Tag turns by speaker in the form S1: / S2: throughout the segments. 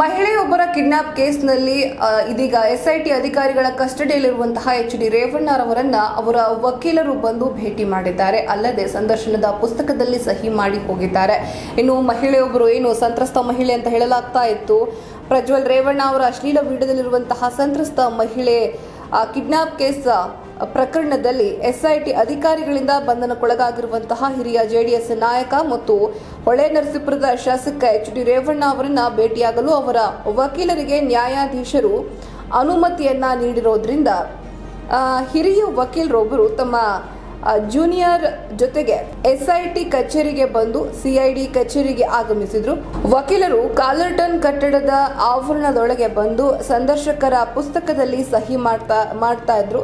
S1: ಮಹಿಳೆಯೊಬ್ಬರ kidnap ಕೇಸ್ನಲ್ಲಿ ಇದೀಗ SIT ಅಧಿಕಾರಿಗಳ ಕಸ್ಟಡಿಯಲ್ಲಿರುವಂತಹ ಎಚ್ ಡಿ ರೇವಣ್ಣರವರನ್ನ ಅವರ ವಕೀಲರು ಬಂದು ಭೇಟಿ ಮಾಡಿದ್ದಾರೆ. ಅಲ್ಲದೆ ಸಂದರ್ಶನದ ಪುಸ್ತಕದಲ್ಲಿ ಸಹಿ ಮಾಡಿ ಹೋಗಿದ್ದಾರೆ. ಇನ್ನು ಮಹಿಳೆಯೊಬ್ಬರು ಏನು ಸಂತ್ರಸ್ತ ಮಹಿಳೆ ಅಂತ ಹೇಳಲಾಗ್ತಾ ಇತ್ತು. ಪ್ರಜ್ವಲ್ ರೇವಣ್ಣ ಅವರ ಅಶ್ಲೀಲ ವಿಡಿಯೋದಲ್ಲಿರುವಂತಹ ಸಂತ್ರಸ್ತ ಮಹಿಳೆ ಕಿಡ್ನಾಪ್ ಕೇಸ್ ಪ್ರಕರಣದಲ್ಲಿ ಎಸ್ಐಟಿ ಅಧಿಕಾರಿಗಳಿಂದ ಬಂಧನಕ್ಕೊಳಗಾಗಿರುವಂತಹ ಹಿರಿಯ ಜೆಡಿಎಸ್ ನಾಯಕ ಮತ್ತು ಹೊಳೆ ನರಸೀಪುರದ ಶಾಸಕ ಎಚ್ ಡಿ ರೇವಣ್ಣ ಅವರನ್ನ ಭೇಟಿಯಾಗಲು ಅವರ ವಕೀಲರಿಗೆ ನ್ಯಾಯಾಧೀಶರು ಅನುಮತಿಯನ್ನ ನೀಡಿರೋದ್ರಿಂದ ಹಿರಿಯ ವಕೀಲರೊಬ್ಬರು ತಮ್ಮ ಜೂನಿಯರ್ ಜೊತೆಗೆ ಎಸ್ಐಟಿ ಕಚೇರಿಗೆ ಬಂದು ಸಿಐಡಿ ಕಚೇರಿಗೆ ಆಗಮಿಸಿದ್ರು. ವಕೀಲರು ಕಾಲರ್ಟನ್ ಕಟ್ಟಡದ ಆವರಣದೊಳಗೆ ಬಂದು ಸಂದರ್ಶಕರ ಪುಸ್ತಕದಲ್ಲಿ ಸಹಿ ಮಾಡ್ತಾ ಮಾಡ್ತಾ ಇದ್ರು.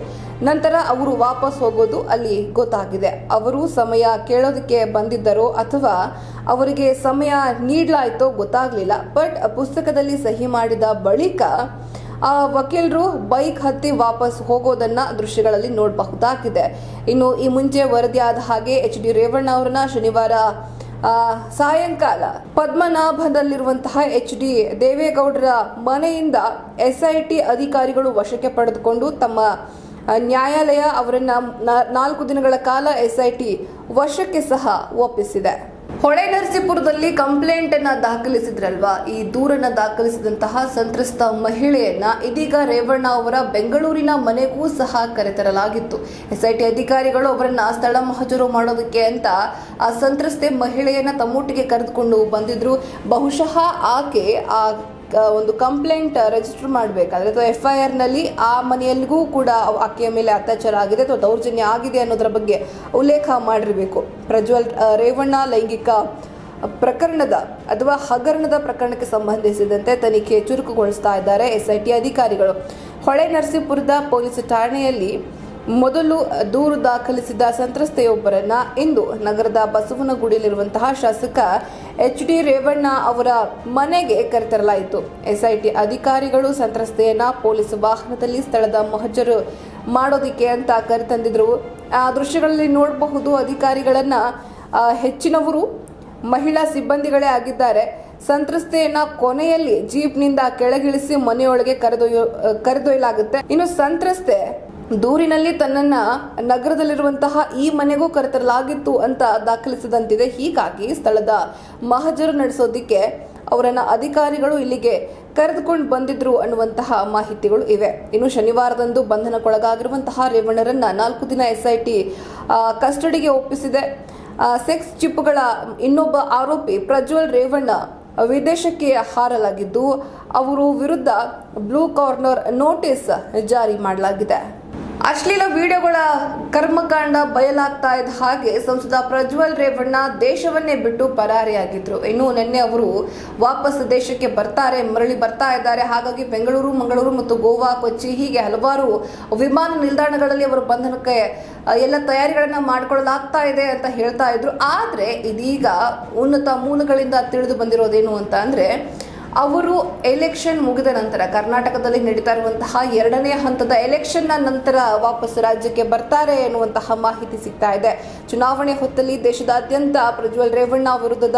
S1: ನಂತರ ಅವರು ವಾಪಸ್ ಹೋಗೋದು ಅಲ್ಲಿ ಗೊತ್ತಾಗಿದೆ. ಅವರು ಸಮಯ ಕೇಳೋದಕ್ಕೆ ಬಂದಿದ್ದರೋ ಅಥವಾ ಅವರಿಗೆ ಸಮಯ ನೀಡಲಾಯಿತೋ ಗೊತ್ತಾಗ್ಲಿಲ್ಲ. ಬಟ್ ಪುಸ್ತಕದಲ್ಲಿ ಸಹಿ ಮಾಡಿದ ಬಳಿಕ ಆ ವಕೀಲರು ಬೈಕ್ ಹತ್ತಿ ವಾಪಸ್ ಹೋಗೋದನ್ನ ದೃಶ್ಯಗಳಲ್ಲಿ ನೋಡಬಹುದಾಗಿದೆ. ಇನ್ನು ಈ ಮುಂಚೆ ಆದ ಹಾಗೆ ಎಚ್ ಡಿ ರೇವಣ್ಣ ಅವರನ್ನ ಶನಿವಾರ ಸಾಯಂಕಾಲ ಪದ್ಮನಾಭದಲ್ಲಿರುವಂತಹ ಎಚ್ ಡಿ ದೇವೇಗೌಡರ ಮನೆಯಿಂದ ಎಸ್ಐಟಿ ಅಧಿಕಾರಿಗಳು ವಶಕ್ಕೆ ಪಡೆದುಕೊಂಡು ತಮ್ಮ ನ್ಯಾಯಾಲಯ ಅವರನ್ನ ನಾಲ್ಕು ದಿನಗಳ ಕಾಲ ಎಸ್ಐಟಿ ವಶಕ್ಕೆ ಸಹ ಒಪ್ಪಿಸಿದೆ. ಹೊಳೆ ನರಸೀಪುರದಲ್ಲಿ ಕಂಪ್ಲೇಂಟ್ ಅನ್ನ ದಾಖಲಿಸಿದ್ರಲ್ವಾ? ಈ ದೂರನ್ನ ದಾಖಲಿಸಿದಂತಹ ಸಂತ್ರಸ್ತ ಮಹಿಳೆಯನ್ನ ಇದೀಗ ರೇವಣ್ಣ ಅವರ ಬೆಂಗಳೂರಿನ ಮನೆಗೂ ಸಹ ಕರೆತರಲಾಗಿತ್ತು. ಎಸ್ಐಟಿ ಅಧಿಕಾರಿಗಳು ಅವರನ್ನ ಸ್ಥಳ ಮಹಜರು ಮಾಡೋದಕ್ಕೆ ಅಂತ ಆ ಸಂತ್ರಸ್ತೆ ಮಹಿಳೆಯನ್ನ ತಮ್ಮೊಟ್ಟಿಗೆ ಕರೆದುಕೊಂಡು ಬಂದಿದ್ರು. ಬಹುಶಃ ಆಕೆ ಆ, ಒಂದು ಕಂಪ್ಲೇಂಟ್ ರಿಜಿಸ್ಟರ್ ಮಾಡಬೇಕಾದ್ರೆ ಅಥವಾ ಎಫ್ ಐ ಆರ್ನಲ್ಲಿ ಆ ಮನೆಯಲ್ಲಿಗೂ ಕೂಡ ಆಕೆಯ ಮೇಲೆ ಅತ್ಯಾಚಾರ ಆಗಿದೆ ಅಥವಾ ದೌರ್ಜನ್ಯ ಆಗಿದೆ ಅನ್ನೋದರ ಬಗ್ಗೆ ಉಲ್ಲೇಖ ಮಾಡಿರಬೇಕು. ಪ್ರಜ್ವಲ್ ರೇವಣ್ಣ ಲೈಂಗಿಕ ಪ್ರಕರಣದ ಅಥವಾ ಹಗರಣದ ಪ್ರಕರಣಕ್ಕೆ ಸಂಬಂಧಿಸಿದಂತೆ ತನಿಖೆ ಚುರುಕುಗೊಳಿಸ್ತಾ ಇದ್ದಾರೆ ಎಸ್ಐಟಿ ಅಧಿಕಾರಿಗಳು. ಹೊಳೆ ನರಸೀಪುರದ ಪೊಲೀಸ್ ಠಾಣೆಯಲ್ಲಿ ಮೊದಲು ದೂರು ದಾಖಲಿಸಿದ ಸಂತ್ರಸ್ತೆಯೊಬ್ಬರನ್ನ ಇಂದು ನಗರದ ಬಸವನಗುಡಿಯಲ್ಲಿರುವಂತಹ ಶಾಸಕ ಎಚ್ ಡಿ ರೇವಣ್ಣ ಅವರ ಮನೆಗೆ ಕರೆತರಲಾಯಿತು. ಎಸ್ಐಟಿ ಅಧಿಕಾರಿಗಳು ಸಂತ್ರಸ್ತೆಯನ್ನ ಪೊಲೀಸ್ ವಾಹನದಲ್ಲಿ ಸ್ಥಳದ ಮಹಜರು ಮಾಡೋದಿಕ್ಕೆ ಅಂತ ಕರೆತಂದಿದ್ರು. ಆ ದೃಶ್ಯಗಳಲ್ಲಿ ನೋಡಬಹುದು ಅಧಿಕಾರಿಗಳನ್ನ ಹೆಚ್ಚಿನವರು ಮಹಿಳಾ ಸಿಬ್ಬಂದಿಗಳೇ ಆಗಿದ್ದಾರೆ. ಸಂತ್ರಸ್ತೆಯನ್ನ ಕೊನೆಯಲ್ಲಿ ಜೀಪ್ನಿಂದ ಕೆಳಗಿಳಿಸಿ ಮನೆಯೊಳಗೆ ಕರೆದೊಯ್ಯ, ಕರೆದೊಯ್ಯಲಾಗುತ್ತೆ. ಇನ್ನು ಸಂತ್ರಸ್ತೆ ದೂರಿನಲ್ಲಿ ತನ್ನನ್ನ ನಗರದಲ್ಲಿರುವಂತಹ ಈ ಮನೆಗೂ ಕರೆತರಲಾಗಿತ್ತು ಅಂತ ದಾಖಲಿಸಿದಂತಿದೆ. ಹೀಗಾಗಿ ಸ್ಥಳದ ಮಹಜರು ನಡೆಸೋದಿಕ್ಕೆ ಅವರನ್ನ ಅಧಿಕಾರಿಗಳು ಇಲ್ಲಿಗೆ ಕರೆದುಕೊಂಡು ಬಂದಿದ್ರು ಅನ್ನುವಂತಹ ಮಾಹಿತಿಗಳು ಇವೆ. ಇನ್ನು ಶನಿವಾರದಂದು ಬಂಧನಕ್ಕೊಳಗಾಗಿರುವಂತಹ ರೇವಣ್ಣರನ್ನ ನಾಲ್ಕು ದಿನ ಎಸ್ಐಟಿ ಕಸ್ಟಡಿಗೆ ಒಪ್ಪಿಸಿದೆ. ಸೆಕ್ಸ್ ಚಿಪ್ಗಳ ಇನ್ನೊಬ್ಬ ಆರೋಪಿ ಪ್ರಜ್ವಲ್ ರೇವಣ್ಣ ವಿದೇಶಕ್ಕೆ ಹಾರಲಾಗಿದ್ದು, ಅವರು ವಿರುದ್ಧ ಬ್ಲೂ ಕಾರ್ನರ್ ನೋಟಿಸ್ ಜಾರಿ ಮಾಡಲಾಗಿದೆ. ಅಶ್ಲೀಲ ವಿಡಿಯೋಗಳ ಕರ್ಮಕಾಂಡ ಬಯಲಾಗ್ತಾ ಇದ್ದ ಹಾಗೆ ಸಂಸದ ಪ್ರಜ್ವಲ್ ರೇವಣ್ಣ ದೇಶವನ್ನೇ ಬಿಟ್ಟು ಪರಾರಿಯಾಗಿದ್ರು. ಇನ್ನು ನಿನ್ನೆ ಅವರು ವಾಪಸ್ ದೇಶಕ್ಕೆ ಬರ್ತಾರೆ, ಮರಳಿ ಬರ್ತಾ ಇದ್ದಾರೆ. ಹಾಗಾಗಿ ಬೆಂಗಳೂರು, ಮಂಗಳೂರು ಮತ್ತು ಗೋವಾ, ಕೊಚ್ಚಿ ಹೀಗೆ ಹಲವಾರು ವಿಮಾನ ನಿಲ್ದಾಣಗಳಲ್ಲಿ ಅವರು ಬಂಧನಕ್ಕೆ ಎಲ್ಲ ತಯಾರಿಗಳನ್ನ ಮಾಡ್ಕೊಳ್ಳಲಾಗ್ತಾ ಇದೆ ಅಂತ ಹೇಳ್ತಾ ಇದ್ರು. ಆದ್ರೆ ಇದೀಗ ಉನ್ನತ ಮೂಲಗಳಿಂದ ತಿಳಿದು ಬಂದಿರೋದೇನು ಅಂತ ಅಂದ್ರೆ ಅವರು ಎಲೆಕ್ಷನ್ ಮುಗಿದ ನಂತರ ಕರ್ನಾಟಕದಲ್ಲಿ ನಡೀತಾ ಇರುವಂತಹ ಎರಡನೇ ಹಂತದ ಎಲೆಕ್ಷನ್ನ ನಂತರ ವಾಪಸ್ ರಾಜ್ಯಕ್ಕೆ ಬರ್ತಾರೆ ಎನ್ನುವಂತಹ ಮಾಹಿತಿ ಸಿಗ್ತಾ ಇದೆ. ಚುನಾವಣೆ ಹೊತ್ತಲ್ಲಿ ದೇಶದಾದ್ಯಂತ ಪ್ರಜ್ವಲ್ ರೇವಣ್ಣ ವಿರುದ್ಧದ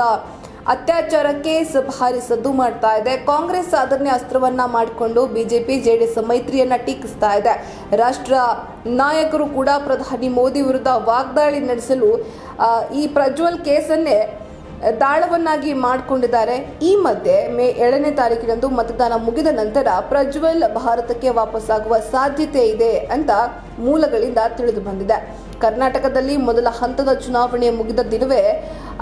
S1: ಅತ್ಯಾಚಾರ ಕೇಸ್ ಭಾರಿ ಸದ್ದು ಮಾಡ್ತಾ ಇದೆ. ಕಾಂಗ್ರೆಸ್ ಅದನ್ನೇ ಅಸ್ತ್ರವನ್ನ ಮಾಡಿಕೊಂಡು ಬಿಜೆಪಿ, ಜೆಡಿಎಸ್ ಮೈತ್ರಿಯನ್ನ ಟೀಕಿಸ್ತಾ ಇದೆ. ರಾಷ್ಟ್ರ ನಾಯಕರು ಕೂಡ ಪ್ರಧಾನಿ ಮೋದಿ ವಿರುದ್ಧ ವಾಗ್ದಾಳಿ ನಡೆಸಲು ಈ ಪ್ರಜ್ವಲ್ ಕೇಸನ್ನೇ ದಾಳವನ್ನಾಗಿ ಮಾಡಿಕೊಂಡಿದ್ದಾರೆ. ಈ ಮಧ್ಯೆ ಮೇ ಏಳನೇ ತಾರೀಕಿನಂದು ಮತದಾನ ಮುಗಿದ ನಂತರ ಪ್ರಜ್ವಲ್ ಭಾರತಕ್ಕೆ ವಾಪಸ್ಸಾಗುವ ಸಾಧ್ಯತೆ ಇದೆ ಅಂತ ಮೂಲಗಳಿಂದ ತಿಳಿದು ಬಂದಿದೆ. ಕರ್ನಾಟಕದಲ್ಲಿ ಮೊದಲ ಹಂತದ ಚುನಾವಣೆ ಮುಗಿದ ದಿನವೇ,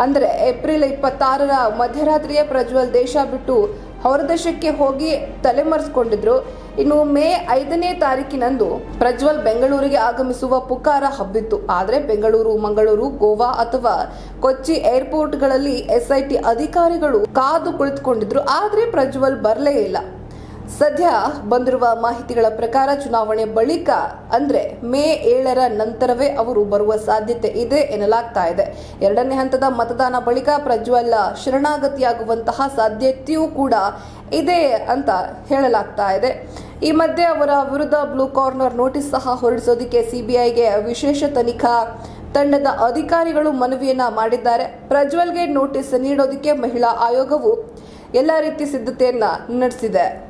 S1: ಅಂದರೆ ಏಪ್ರಿಲ್ ಇಪ್ಪತ್ತಾರರ ಮಧ್ಯರಾತ್ರಿಯೇ ಪ್ರಜ್ವಲ್ ದೇಶ ಬಿಟ್ಟು ಹೊರದೇಶಕ್ಕೆ ಹೋಗಿ ತಲೆಮರೆಸಿಕೊಂಡಿದ್ರು. ಇನ್ನು ಮೇ ಐದನೇ ತಾರೀಕಿನಂದು ಪ್ರಜ್ವಲ್ ಬೆಂಗಳೂರಿಗೆ ಆಗಮಿಸುವ ಪುಕಾರ ಹಬ್ಬಿತ್ತು. ಆದರೆ ಬೆಂಗಳೂರು, ಮಂಗಳೂರು, ಗೋವಾ ಅಥವಾ ಕೊಚ್ಚಿ ಏರ್ಪೋರ್ಟ್ಗಳಲ್ಲಿ ಎಸ್ಐಟಿ ಅಧಿಕಾರಿಗಳು ಕಾದು ಕುಳಿತುಕೊಂಡಿದ್ರು. ಆದರೆ ಪ್ರಜ್ವಲ್ ಬರಲೇ ಇಲ್ಲ. ಸದ್ಯ ಬಂದಿರುವ ಮಾಹಿತಿಗಳ ಪ್ರಕಾರ ಚುನಾವಣೆ ಬಳಿಕ ಅಂದ್ರೆ ಮೇ ಏಳರ ನಂತರವೇ ಅವರು ಬರುವ ಸಾಧ್ಯತೆ ಇದೆ ಎನ್ನಲಾಗ್ತಾ ಇದೆ. ಎರಡನೇ ಹಂತದ ಮತದಾನ ಬಳಿಕ ಪ್ರಜ್ವಲ್ ಶರಣಾಗತಿಯಾಗುವಂತಹ ಸಾಧ್ಯತೆಯೂ ಕೂಡ ಇದೆ ಅಂತ ಹೇಳಲಾಗ್ತಾ ಇದೆ. ಈ ಮಧ್ಯೆ ಅವರ ವಿರುದ್ಧ ಬ್ಲೂ ಕಾರ್ನರ್ ನೋಟಿಸ್ ಸಹ ಹೊರಡಿಸೋದಕ್ಕೆ ಸಿಬಿಐಗೆ ವಿಶೇಷ ತನಿಖಾ ತಂಡದ ಅಧಿಕಾರಿಗಳು ಮನವಿಯನ್ನ ಮಾಡಿದ್ದಾರೆ. ಪ್ರಜ್ವಲ್ಗೆ ನೋಟಿಸ್ ನೀಡೋದಕ್ಕೆ ಮಹಿಳಾ ಆಯೋಗವು ಎಲ್ಲ ರೀತಿ ಸಿದ್ಧತೆಯನ್ನ ನಡೆಸಿದೆ.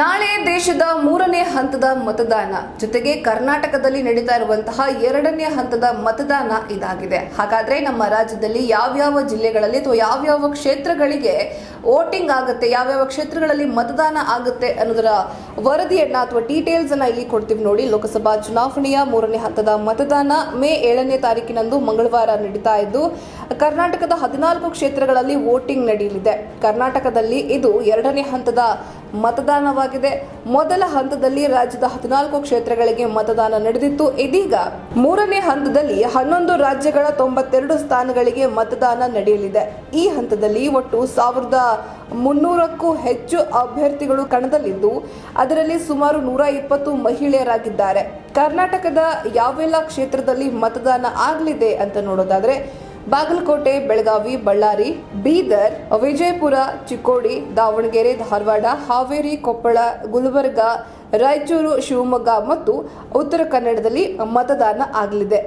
S1: ನಾಳೆ ದೇಶದ ಮೂರನೇ ಹಂತದ ಮತದಾನ. ಜೊತೆಗೆ ಕರ್ನಾಟಕದಲ್ಲಿ ನಡೀತಾ ಇರುವಂತಹ ಎರಡನೇ ಹಂತದ ಮತದಾನ ಇದಾಗಿದೆ. ಹಾಗಾದ್ರೆ ನಮ್ಮ ರಾಜ್ಯದಲ್ಲಿ ಯಾವ್ಯಾವ ಜಿಲ್ಲೆಗಳಲ್ಲಿ ಅಥವಾ ಯಾವ್ಯಾವ ಕ್ಷೇತ್ರಗಳಿಗೆ ವೋಟಿಂಗ್ ಆಗುತ್ತೆ, ಯಾವ್ಯಾವ ಕ್ಷೇತ್ರಗಳಲ್ಲಿ ಮತದಾನ ಆಗುತ್ತೆ ಅನ್ನೋದರ ವರದಿಯನ್ನ ಅಥವಾ ಡೀಟೇಲ್ಸ್ ಅನ್ನ ಇಲ್ಲಿ ಕೊಡ್ತೀವಿ ನೋಡಿ. ಲೋಕಸಭಾ ಚುನಾವಣೆಯ ಮೂರನೇ ಹಂತದ ಮತದಾನ ಮೇ ಏಳನೇ ತಾರೀಕಿನಂದು ಮಂಗಳವಾರ ನಡೀತಾ ಇದ್ದು, ಕರ್ನಾಟಕದ ಹದಿನಾಲ್ಕು ಕ್ಷೇತ್ರಗಳಲ್ಲಿ ವೋಟಿಂಗ್ ನಡೆಯಲಿದೆ. ಕರ್ನಾಟಕದಲ್ಲಿ ಇದು ಎರಡನೇ ಹಂತದ ಮತದಾನವಾಗಿದೆ ಮೊದಲ ಹಂತದಲ್ಲಿ ರಾಜ್ಯದ ಹದಿನಾಲ್ಕು ಕ್ಷೇತ್ರಗಳಿಗೆ ಮತದಾನ ನಡೆದಿತ್ತು. ಇದೀಗ ಮೂರನೇ ಹಂತದಲ್ಲಿ ಹನ್ನೊಂದು ರಾಜ್ಯಗಳ ತೊಂಬತ್ತೆರಡು ಸ್ಥಾನಗಳಿಗೆ ಮತದಾನ ನಡೆಯಲಿದೆ. ಈ ಹಂತದಲ್ಲಿ ಒಟ್ಟು ಸಾವಿರದ ಮುನ್ನೂರಕ್ಕೂ ಹೆಚ್ಚು ಅಭ್ಯರ್ಥಿಗಳು ಕಣದಲ್ಲಿದ್ದು, ಅದರಲ್ಲಿ ಸುಮಾರು ನೂರ ಇಪ್ಪತ್ತು ಮಹಿಳೆಯರಾಗಿದ್ದಾರೆ. ಕರ್ನಾಟಕದ ಯಾವೆಲ್ಲ ಕ್ಷೇತ್ರದಲ್ಲಿ ಮತದಾನ ಆಗಲಿದೆ ಅಂತ ನೋಡೋದಾದ್ರೆ ಬಾಗಲಕೋಟೆ, ಬೆಳಗಾವಿ, ಬಳ್ಳಾರಿ, ಬೀದರ್, ವಿಜಯಪುರ, ಚಿಕ್ಕೋಡಿ, ದಾವಣಗೆರೆ, ಧಾರವಾಡ, ಹಾವೇರಿ, ಕೊಪ್ಪಳ, ಗುಲ್ಬರ್ಗ, ರಾಯಚೂರು, ಶಿವಮೊಗ್ಗ ಮತ್ತು ಉತ್ತರ ಕನ್ನಡದಲ್ಲಿ ಮತದಾನ ಆಗಲಿದೆ.